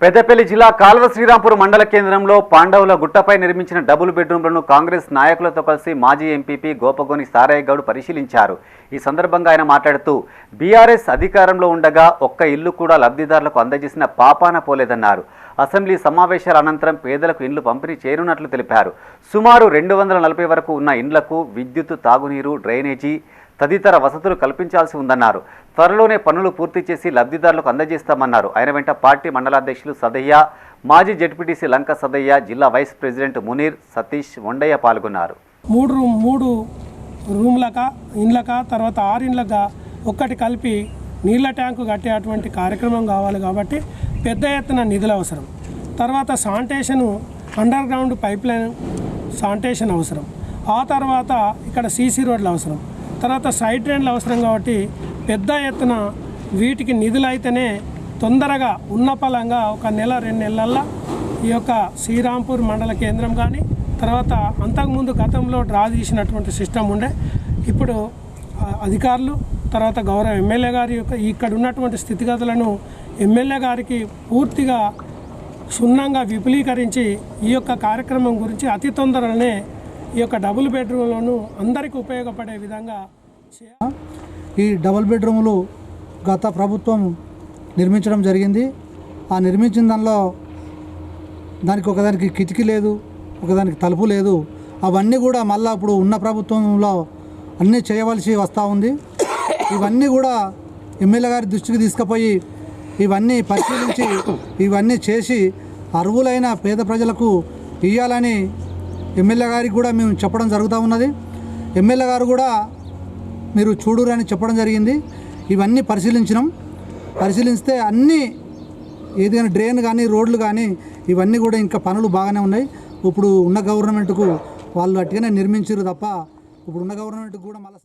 పెద్దపల్లి జిల్లా కాల్వ శ్రీరాంపూర్ మండల కేంద్రంలో పాండవుల గుట్టపై నిర్మించిన డబుల్ బెడ్రూమ్లను కాంగ్రెస్ నాయకులతో కలిసి మాజీ ఎంపీపీ గోపగోని సారయ్య గౌడ్ పరిశీలించారు. ఈ సందర్భంగా ఆయన మాట్లాడుతూ బీఆర్ఎస్ అధికారంలో ఉండగా ఒక్క ఇల్లు కూడా లబ్ధిదారులకు అందజేసిన పాపాన పోలేదన్నారు. అసెంబ్లీ సమావేశాల అనంతరం పేదలకు ఇండ్లు పంపిణీ చేయనున్నట్లు తెలిపారు. సుమారు రెండు వందల నలభై వరకు ఉన్న ఇండ్లకు విద్యుత్ తాగునీరు డ్రైనేజీ తదితర వసతులు కల్పించాల్సి ఉందన్నారు. త్వరలోనే పనులు పూర్తి చేసి లబ్ధిదారులకు అందజేస్తామన్నారు. ఆయన వెంట పార్టీ మండలాధ్యక్షులు సదయ్య మాజీ జడ్పీటీసీ లంక సదయ్య జిల్లా వైస్ ప్రెసిడెంట్ మునీర్ సతీష్ వండయ్య పాల్గొన్నారు. మూడు రూమ్ మూడు రూమ్లక ఇండ్లక తర్వాత ఆరు ఇండ్లక ఒక్కటి కలిపి నీళ్ళ ట్యాంకు కట్టేటువంటి కార్యక్రమం కావాలి కాబట్టి పెద్ద ఎత్తున నిధులు అవసరం. తర్వాత sanitation underground pipeline sanitation అవసరం. ఆ తర్వాత ఇక్కడ సీసీ రోడ్లు అవసరం. తర్వాత సైడ్ ట్రైన్లు అవసరం కాబట్టి పెద్ద ఎత్తున వీటికి నిధులు అయితేనే తొందరగా ఉన్నపలంగా ఒక నెల రెండు నెలల్లో ఈ యొక్క శ్రీరాంపూర్ మండల కేంద్రం కానీ తర్వాత అంతకుముందు గతంలో డ్రా తీసినటువంటి సిస్టమ్ ఉండే. ఇప్పుడు అధికారులు తర్వాత గౌరవ ఎమ్మెల్యే గారి యొక్క ఇక్కడ ఉన్నటువంటి స్థితిగతులను ఎమ్మెల్యే గారికి పూర్తిగా క్షుణ్ణంగా విపులీకరించి ఈ యొక్క కార్యక్రమం గురించి అతి తొందరలోనే ఈ యొక్క డబుల్ బెడ్రూమ్లను అందరికీ ఉపయోగపడే విధంగా ఈ డబుల్ బెడ్రూములు గత ప్రభుత్వం నిర్మించడం జరిగింది. ఆ నిర్మించిన దానిలో దానికి ఒకదానికి కిటికీ లేదు ఒకదానికి తలుపు లేదు. అవన్నీ కూడా మళ్ళీ ఇప్పుడు ఉన్న ప్రభుత్వంలో అన్నీ చేయవలసి వస్తూ ఉంది. ఇవన్నీ కూడా ఎమ్మెల్యే గారి దృష్టికి తీసుకుపోయి ఇవన్నీ పరిశీలించి ఇవన్నీ చేసి అర్హులైన పేద ప్రజలకు ఇవ్వాలని ఎమ్మెల్యే గారికి కూడా మేము చెప్పడం జరుగుతూ ఉన్నది. ఎమ్మెల్యే గారు కూడా మీరు చూడురు అని చెప్పడం జరిగింది. ఇవన్నీ పరిశీలించినాం. పరిశీలిస్తే అన్నీ ఏది కానీ డ్రైన్ కానీ రోడ్లు కానీ ఇవన్నీ కూడా ఇంకా పనులు బాగానే ఉన్నాయి. ఇప్పుడు ఉన్న గవర్నమెంట్కు వాళ్ళు అట్టుగానే నిర్మించారు తప్ప ఇప్పుడు ఉన్న గవర్నమెంట్కి కూడా మళ్ళీ